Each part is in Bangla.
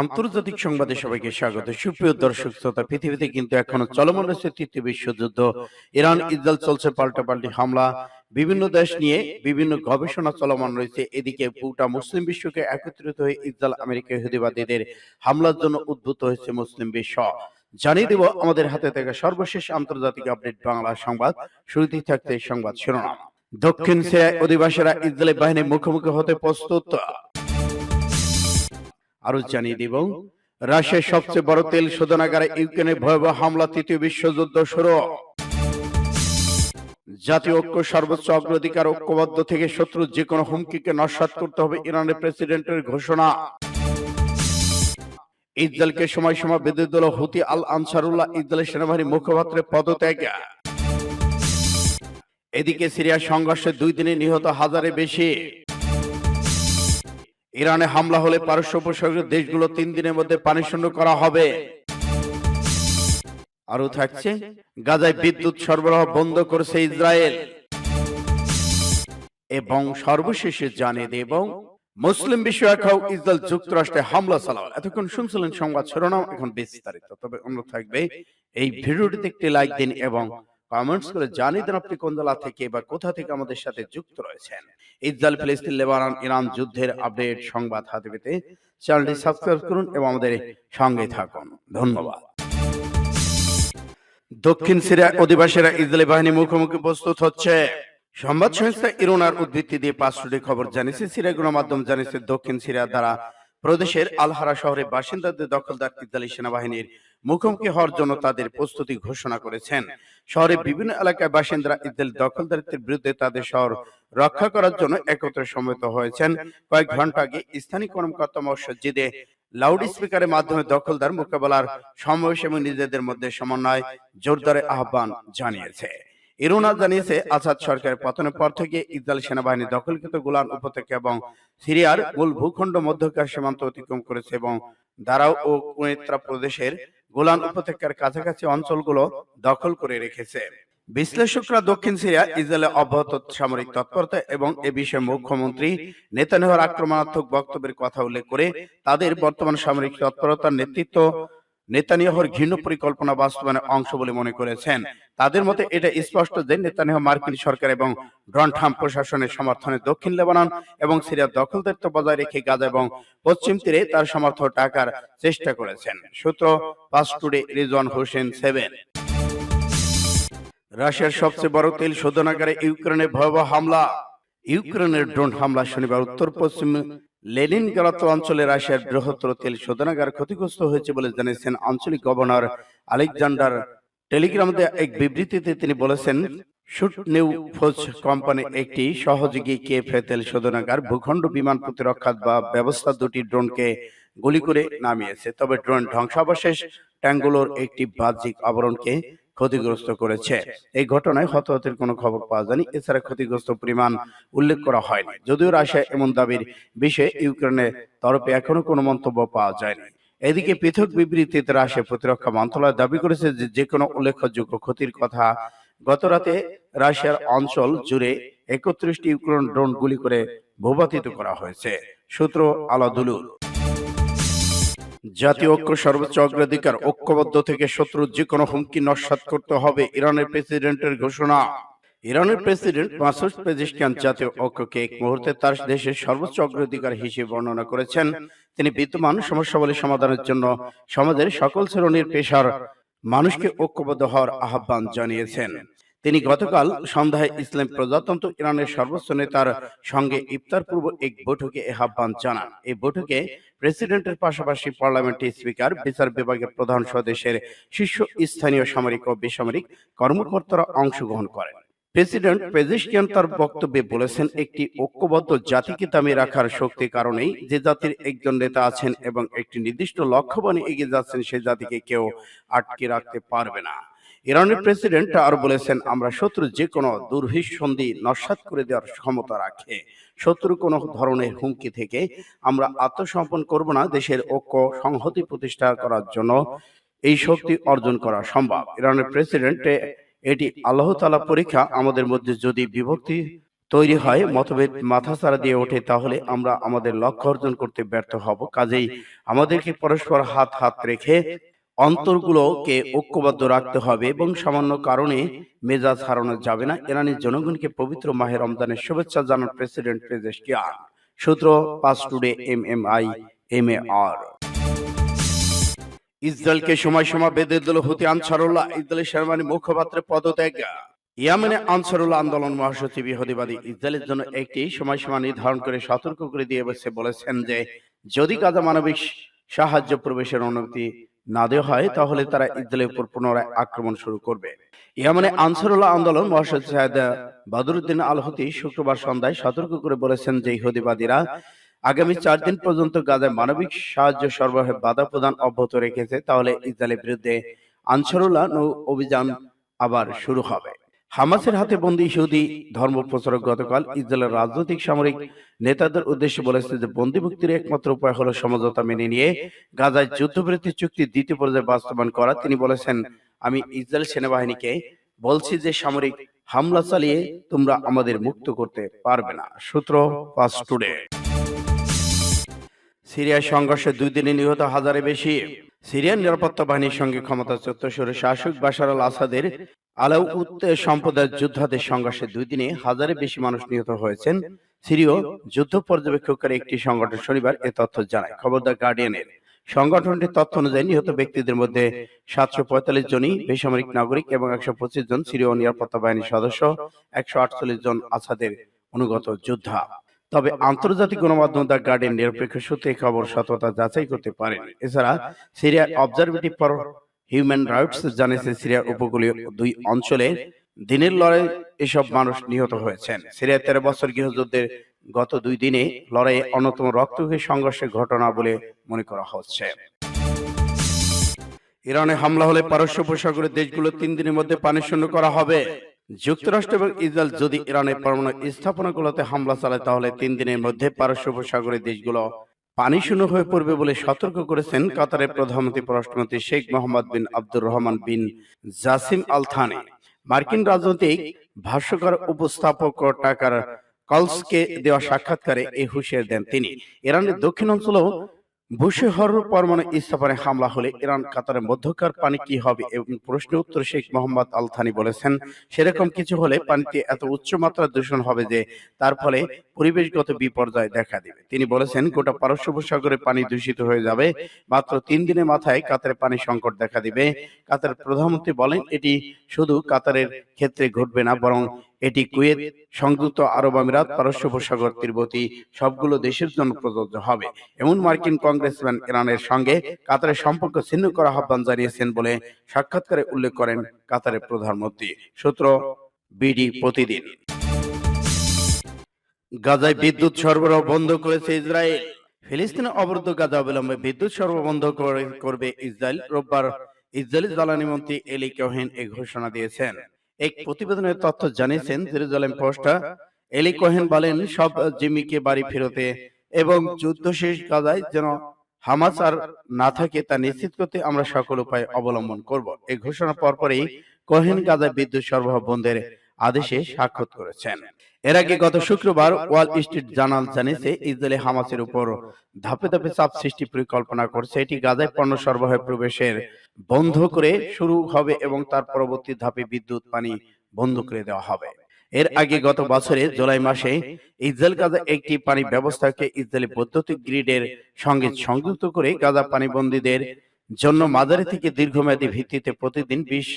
আন্তর্জাতিক সংবাদে সবাইকে স্বাগত। সুপ্রিয় দর্শক শ্রোতা পৃথিবীতে কিন্তু এখনও চলমান রয়েছে তৃতীয় বিশ্বযুদ্ধ। ইরান ইসরায়েল চলছে পাল্টাপাল্টি হামলা। বিভিন্ন দেশ নিয়ে বিভিন্ন গবেষণা চলমান রয়েছে। এদিকে পুটা মুসলিম বিশ্বকে একত্রিত হয়ে ইসরায়েল আমেরিকা ইহুদিবাদীদের হামলার জন্য উদ্ভূত হয়েছে মুসলিম বিশ্ব। জানিয়ে দেব আমাদের হাতে থাকা সর্বশেষ আন্তর্জাতিক আপডেট বাংলা সংবাদ। শুরুতেই থাকতে সংবাদ শিরোনাম। দক্ষিণ সিরিয়ায় অধিবাসীরা ইসরায়েলি বাহিনীর মুখোমুখি হতে প্রস্তুত আরও জানিয়ে দিব। রাশিয়ার সবচেয়ে বড় তেল শোধনাগারে ইউক্রেনে ভয়াবহ হামলা তৃতীয় বিশ্বযুদ্ধ শুরু। জাতীয় ঐক্য সর্বোচ্চ অগ্রাধিকার ঐক্যবদ্ধ থেকে শত্রু যে কোনো হুমকিকে নস্বাত করতে হবে ইরানের প্রেসিডেন্টের ঘোষণা। ইসরায়েলকে সময় সময় বিদ্যুৎ দল হুতি আল আনসারুল্লাহ ইসরায়েলের সেনাবাহিনীর মুখপাত্রের পদত্যাগ। এদিকে সিরিয়ার সংঘর্ষে দুই দিনে নিহত হাজারে বেশি ইরানে হামলা হলে পারস্য উপসাগরের দেশগুলো তিন দিনের মধ্যে পানি শূন্য করা হবে। আরও থাকছে, গাজায় বিদ্যুৎ সরবরাহ বন্ধ করেছে ইসরায়েল। এবং সর্বশেষে জানিয়ে দেব, মুসলিম বিশ্ব একাও ইসরায়েল যুক্তরাষ্ট্রে হামলা চালাও এতক্ষণ শুনছিলেন সংবাদ শিরোনাম, এখন বিস্তারিত। তবে অনুরোধ থাকবে, এই ভিডিওটিতে একটি লাইক দিন এবং কমেন্টস করে জানিয়ে দেন আপনি কোন জেলা থেকে বা কোথা থেকে আমাদের সাথে যুক্ত রয়েছেন? ইসরায়েল ফিলিস্তিন লেবানন ইরান যুদ্ধের আপডেট সংবাদ হাতে পেতে চ্যানেলটি সাবস্ক্রাইব করুন এবং আমাদের সঙ্গে থাকুন। ধন্যবাদ। দক্ষিণ সিরিয়া অধিবাসীরা ইসরায়েলি বাহিনী মুখোমুখি প্রস্তুত হচ্ছে। সংবাদ সংস্থা ইরোনার উদ্ধৃতি দিয়ে পাঁচটি খবর জানিয়েছে সিরিয়া গণমাধ্যম জানিয়েছে দক্ষিণ সিরিয়া দ্বারা প্রদেশের আলহারা শহরের বাসিন্দাদের দখলদার ইসরায়েলি সেনাবাহিনীর মুখোমুখি হওয়ার জন্য তাদের প্রস্তুতি ঘোষণা করেছেন। শহরের বিভিন্ন এলাকায় বাসিন্দারা ইসরায়েল দখলদারিত্বের বিরুদ্ধে তাদের শহর রক্ষা করার জন্য একত্রে সমবেত হয়েছেন। কয়েক ঘণ্টা আগে স্থানীয় কর্মকর্তা মসজিদে লাউড স্পিকারের মাধ্যমে দখলদার মোকাবেলার সমাবেশ এবং নিজেদের মধ্যে সমন্বয় জোরদারে আহ্বান জানিয়েছে। ইরোনা জানিয়েছে আসাদ সরকারের পতনের পর থেকে ইসরায়েল সেনাবাহিনী দখলকৃত গোলান উপত্যকা এবং সিরিয়ার মূল ভূখণ্ড মধ্যকার সীমান্ত অতিক্রম করেছে এবং দারাও ও কুয়েত্রা প্রদেশের গোলান উপত্যকার কাছাকাছি অঞ্চলগুলো দখল করে রেখেছে। বিশ্লেষকরা দক্ষিণ সিরিয়া ইসরায়েলের অব্যাহত সামরিক তৎপরতা এবং এ বিষয়ে মুখ্যমন্ত্রী নেতানিয়াহুর আক্রমণাত্মক বক্তব্যের কথা উল্লেখ করে তাদের বর্তমান সামরিক তৎপরতার নেতৃত্ব নেতানিয়াহুর ঘৃণ্য পরিকল্পনা বাস্তবায়নের অংশ বলে মনে করেছেন। তাদের মতে এটা স্পষ্ট যে নেতানিয়াহু মার্কিন সরকার এবং ডন ট্রাম্প প্রশাসনের সমর্থনে দক্ষিণ লেবানন এবং সিরিয়ার দখলদারিত্ব বজায় রেখে গাজা এবং পশ্চিম তীরে তার সমর্থন টাকার চেষ্টা করেছেন। সূত্র পাস টুডে রিজওয়ান হোসেন সেভেন। রাশিয়ার সবচেয়ে বড় তেল শোধনাগারে ইউক্রেনে ভয়াবহ হামলা। ইউক্রেনের ড্রোন হামলা শনিবার উত্তর পশ্চিম লেনিনগ্রাদ অঞ্চলে রাশিয়ার বৃহত্তর তেল শোধনাগার ক্ষতিগ্রস্ত হয়েছে বলে জানিয়েছেন আঞ্চলিক গভর্নর আলেকজান্ডার টেলিগ্রাম এক বিবৃতিতে তিনি বলেছেন, শুট নিউ ফোজ কোম্পানি একটি সহযোগী কেফে তেল শোধনাগার ভূখণ্ড বিমান প্রতিরক্ষা বা ব্যবস্থা দুটি ড্রোনকে গুলি করে নামিয়েছে। তবে ড্রোন ধ্বংসাবশেষ ট্যাঙ্গুলোর একটি বাহ্যিক আবরণকে ক্ষতিগ্রস্ত করেছে। এই ঘটনায় হতাহতের কোনো খবর পাওয়া যায়নি। এছাড়া ক্ষতিগ্রস্ত পরিমাণ উল্লেখ করা হয়নি। যদিও রাশিয়া এমন দাবির বিষয়ে ইউক্রেনের তরফে এখনও কোনো মন্তব্য পাওয়া যায়নি। এদিকে পৃথক বিবৃতিতে রাশিয়া প্রতিরক্ষা মন্ত্রণালয় দাবি করেছে যে যে কোনো উল্লেখযোগ্য ক্ষতির কথা গত রাতে রাশিয়ার অঞ্চল জুড়ে একত্রিশটি ইউক্রেন ড্রোন গুলি করে ভূপাতিত করা হয়েছে। সূত্র আলাদুলুর জাতীয় ঐক্য সর্বোচ্চ অগ্রাধিকার ঐক্যবদ্ধ থেকে শত্রুর যে কোনো হুমকি নস্বাত করতে হবে, ইরানের প্রেসিডেন্টের ঘোষণা। ইরানের প্রেসিডেন্ট মাসুদ পেজিশকিয়ান জাতীয় ঐক্যকে এক মুহূর্তে তার দেশের সর্বোচ্চ অগ্রাধিকার হিসেবে বর্ণনা করেছেন। তিনি বিদ্যমান সমস্যাবলী সমাধানের জন্য সমাজের সকল শ্রেণির পেশার মানুষকে ঐক্যবদ্ধ হওয়ার আহ্বান জানিয়েছেন। তিনি গতকাল সন্ধ্যায় ইসলাম প্রজাতন্ত্র ইরানের সর্বোচ্চ নেতার সঙ্গে ইফতার পূর্ব এক বৈঠকে এ আহ্বান জানান। এই বৈঠকে প্রেসিডেন্টের পাশাপাশি পার্লামেন্টের স্পিকার, বিচার বিভাগের প্রধান স্বদেশের শীর্ষ স্থানীয় সামরিক ও বেসামরিক কর্মকর্তারা অংশগ্রহণ করেন। প্রেসিডেন্ট পেজিশকিয়ান তার বক্তব্যে বলেছেন, একটি ঐক্যবদ্ধ জাতিকে দামি রাখার শক্তি কারণেই যে জাতির একজন নেতা আছেন এবং একটি নির্দিষ্ট লক্ষ্যবাণী এগিয়ে যাচ্ছেন, সে জাতিকে কেউ আটকে রাখতে পারবে না। ইরানের প্রেসিডেন্ট আরও বলেছেন আমরা শত্রু যে কোনো দুর্ভিসন্ধি নস্বাত করে দেওয়ার ক্ষমতা রাখে। শত্রু কোনো ধরনের হুমকি থেকে আমরা আত্মসমর্পণ করব না দেশের ঐক্য সংহতি প্রতিষ্ঠা করার জন্য এই শক্তি অর্জন করা সম্ভব। ইরানের প্রেসিডেন্ট এটি আল্লাহ তালা পরীক্ষা আমাদের মধ্যে যদি বিভক্তি তৈরি হয় মতভেদ মাথাচাড়া দিয়ে ওঠে তাহলে আমরা আমাদের লক্ষ্য অর্জন করতে ব্যর্থ হব। কাজেই আমাদেরকে পরস্পর হাত হাত রেখে অন্তরগুলোকে ঐক্যবদ্ধ রাখতে হবে এবং সামান্য কারণে মেজাজ হারানো যাবে না। ইরানের জনগণকে পবিত্র মাহে রমজানের শুভেচ্ছা জানান প্রেসিডেন্ট পেজেশকিয়ান সূত্র Pars Today M M I M A R ইসরায়েলকে সময় সময় বেঁধে দিল হুতি আনসারুল্লাহ। ইসরায়েলের সেনাবাহিনী মুখপাত্রের পদত্যাগ। ইয়ামেনে আনসারুল্লাহ আন্দোলন মহাসচিব ইহুদিবাদী। ইসরায়েলের জন্য একটি সময়সীমা নির্ধারণ করে সতর্ক করে দিয়ে বলেছেন যে যদি গাজা মানবিক সাহায্য প্রবেশের অনুমতি না দেওয়া হয় তাহলে তারা ইসরায়েলের উপর পুনরায় আক্রমণ শুরু করবে। ইয়ামানে আনসারুল্লাহ আন্দোলন মহাসচিব সাহেদ বাদরুদ্দিন আল হতি শুক্রবার সন্ধ্যায় সতর্ক করে বলেছেন যে ইহুদিবাদীরা আগামী চার দিন পর্যন্ত গাজায় মানবিক সাহায্য সরবরাহে বাধা প্রদান অব্যাহত রেখেছে তাহলে ইসরায়েলের বিরুদ্ধে আনসারুল্লাহ নৌ অভিযান আবার শুরু হবে। হামাসের হাতে বন্দি ইহুদি ধর্ম প্রচারক গতকাল ইসরায়েলের রাজনৈতিক সামরিক নেতাদের উদ্দেশ্যে বলেছে যে বন্দী মুক্তির একমাত্র উপায় হলো সমঝোতা মেনে নিয়ে গাজায় যুদ্ধবিরতি চুক্তি দ্বিতীয় পর্যায়ে বাস্তবায়ন করা। তিনি বলেছেন, আমি ইসরায়েল সেনাবাহিনীকে বলছি যে সামরিক হামলা চালিয়ে তোমরা আমাদের মুক্ত করতে পারবে না। সূত্র পাস টুডে। সিরিয়ার সংঘর্ষে দুই দিনে নিহত হাজারে বেশি সিরিয়ার নিরাপত্তা বাহিনীর সঙ্গে ক্ষমতাচ্যুত সরে শাসক বাশার আল আসাদের আলাউত সম্প্রদায়ের যোদ্ধাদের সংঘর্ষে দুই দিনে হাজারে বেশি মানুষ নিহত হয়েছেন। সিরীয় যুদ্ধ পর্যবেক্ষকের একটি সংগঠন শনিবার এ তথ্য জানায়। খবর দ্য গার্ডিয়ানের সংগঠনটির তথ্য অনুযায়ী নিহত ব্যক্তিদের মধ্যে সাতশো পঁয়তাল্লিশ জনই বেসামরিক নাগরিক এবং একশো পঁচিশ জন সিরীয় নিরাপত্তা বাহিনীর সদস্য, একশো আটচল্লিশ জন আসাদের অনুগত যোদ্ধা। তবে আন্তর্জাতিক গণমাধ্যম দ্য গার্ডিয়ান নিরপেক্ষ সূত্রে খবর সততা যাচাই করতে পারেন। এছাড়া সিরিয়ার অবজারভেটিভ ফর হিউম্যান রাইটস জানিয়েছে সিরিয়ার উপকূলীয় দুই অঞ্চলে দিনের লড়াই এসব মানুষ নিহত হয়েছেন। সিরিয়ার তেরো বছর গৃহযুদ্ধের গত দুই দিনে লড়াইয়ে অন্যতম রক্তক্ষয়ী সংঘর্ষের ঘটনা বলে মনে করা হচ্ছে। ইরানে হামলা হলে পারস্য উপসাগরের দেশগুলো তিন দিনের মধ্যে পানি শূন্য করা হবে। যুক্তরাষ্ট্র এবং ইসরায়েল যদি ইরানের পরমাণু স্থাপনাগুলোতে হামলা চালায়, তাহলে তিন দিনের মধ্যে পারস্য উপসাগরের দেশগুলো পানি শূন্য হয়ে পড়বে বলে সতর্ক করেছেন কাতারের প্রধানমন্ত্রী পররাষ্ট্রমন্ত্রী Sheikh Mohammed bin Abdur Rahman bin Jassim Al Thani মার্কিন রাজনৈতিক ভাষ্যকার উপস্থাপক টাকার কলসকে দেওয়া সাক্ষাৎকারে এই হুঁশিয়ার দেন তিনি। ইরানের দক্ষিণ অঞ্চলেও বুশেহর পরমাণু স্থাপনে হামলা হলে ইরান, কাতারের মধ্যকার পানি কি হবে এবং প্রশ্ন উত্তর শেখ মোহাম্মদ আল থানি বলেছেন, সেরকম কিছু হলে পানিতে এত উচ্চ মাত্রার দূষণ হবে যে তার ফলে পরিবেশগত বিপর্যয় দেখা দেবে। তিনি বলেছেন, গোটা পারস্য উপসাগরে পানি দূষিত হয়ে যাবে, মাত্র তিন দিনের মাথায় কাতারে পানি সংকট দেখা দিবে। কাতার প্রধানমন্ত্রী বলেন, এটি শুধু কাতারের ক্ষেত্রে ঘটবে না, বরং এটি কুয়েত সংযুক্ত আরব আমিরাত পারস্য উপসাগর তীরবর্তী সবগুলো দেশের জন্য প্রযোজ্য হবে। এমন মার্কিন কংগ্রেসম্যান ইরানের সঙ্গে কাতারের সম্পর্ক ছিন্ন করা আহ্বান জানিয়েছেন বলে সাক্ষাৎকারে উল্লেখ করেন কাতারের প্রধানমন্ত্রী সূত্র বিডি প্রতিদিন। গাজায় বিদ্যুৎ সরবরাহ বন্ধ করেছে ইসরায়েল। ফিলিস্তিনে অবরুদ্ধ গাজা অবিলম্বে বিদ্যুৎ সরবরাহ বন্ধ করে- করবে ইসরায়েল। রোববার। ইসরায়েলি জ্বালানি মন্ত্রী এলি কোহেন এই ঘোষণা দিয়েছেন এক প্রতিবেদনের তথ্য জানিয়েছেন জেরুজালেম পোস্টা এলি কোহেন বলেন সব জিম্মিকে বাড়ি ফেরতে এবং যুদ্ধ শেষ গাজায় যেন হামাস আর না থাকে তা নিশ্চিত করতে আমরা সকল উপায় অবলম্বন করব। এই ঘোষণার পরপরই কোহেন গাজায় বিদ্যুৎ সরবরাহ বন্ধের আদেশে স্বাক্ষর করেছেন। এর আগে গত শুক্রবার ওয়াল স্ট্রিট জার্নাল জানিয়েছে ইসরায়েলি হামাসের উপর ধাপে ধাপে চাপ সৃষ্টি পরিকল্পনা করছে এটি গাজায় পণ্য সরবরাহ প্রবেশের বন্ধ করে শুরু হবে এবং তার পরবর্তী ধাপে বিদ্যুৎ পানি বন্ধ করে দেওয়া হবে। এর আগে গত বছরে জুলাই মাসে ইসরায়েল গাজা একটি পানি ব্যবস্থাকে ইসরায়েলি বৈদ্যুতিক গ্রিডের সঙ্গে সংযুক্ত করে গাজা পানিবন্দীদের জন্য মাঝারি থেকে দীর্ঘমেয়াদী ভিত্তিতে প্রতিদিন বিশ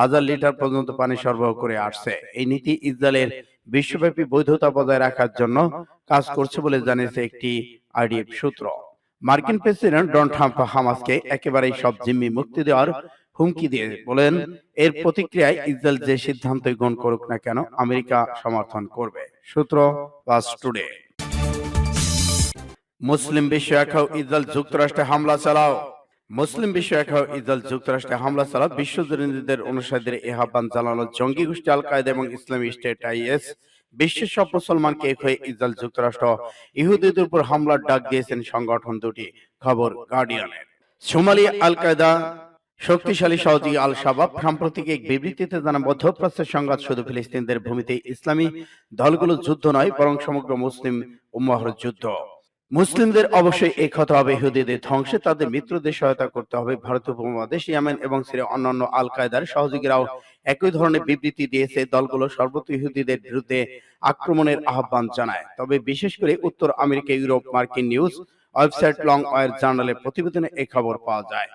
হাজার লিটার পর্যন্ত পানি সরবরাহ করে আসছে। এই নীতি ইসরায়েলের বিশ্বব্যাপী বৈধতা বজায় রাখার জন্য কাজ করছে বলে জানিয়েছে একটি আইডিএফ সূত্র। মার্কিন প্রেসিডেন্ট ডোনাল্ড ট্রাম্প হামাসকে একেবারেই সব জিম্মি মুক্তি দেওয়ার হুমকি দিয়ে বলেন, এর প্রতিক্রিয়ায় ইসরায়েল যে সিদ্ধান্ত গ্রহণ করুক না কেন, আমেরিকা সমর্থন করবে। সূত্র পাস টুডে মুসলিম বিশ্ব একাও ইসরায়েল যুক্তরাষ্ট্রে হামলা চালাও। মুসলিম বিশ্ব একাও ইসরায়েল যুক্তরাষ্ট্রে হামলা চালাও বিশ্বজনীদের অনুসারীদের এ আহ্বান জানানো জঙ্গি গোষ্ঠী আল কায়দা এবং ইসলামী স্টেট আইএস। বিশ্বের সব মুসলমানকে এক হয়ে ইসরায়েল যুক্তরাষ্ট্র ইহুদিদের উপর হামলার ডাক দিয়েছেন সংগঠন দুটি, খবর গার্ডিয়ানের। সোমালি আল কায়দা শক্তিশালী সহযোগী আল শাবাব সাম্প্রতিক এক বিবৃতিতে জানা মধ্যপ্রাচ্যের সংঘাত শুধু ফিলিস্তিনদের ভূমিতে ইসলামী দলগুলো যুদ্ধ নয়, বরং সমগ্র মুসলিম উম্মাহর যুদ্ধ। মুসলিমদের অবশ্যই এই ক্ষত হবে ইহুদিদের ধ্বংসে তাদের মিত্রদের সহায়তা করতে হবে ভারতীয় উপমহাদেশ ইয়ামেন এবং সিরে অন্যান্য আল কায়দার সহযোগীরাও একই ধরনের বিবৃতি দিয়েছে দলগুলো সর্বত্র ইহুদিদের বিরুদ্ধে আক্রমণের আহ্বান জানায়। তবে বিশেষ করে উত্তর আমেরিকা ইউরোপ মার্কিন নিউজ ওয়েবসাইট লং ওয়ার জার্নালের প্রতিবেদনে এই খবর পাওয়া যায়।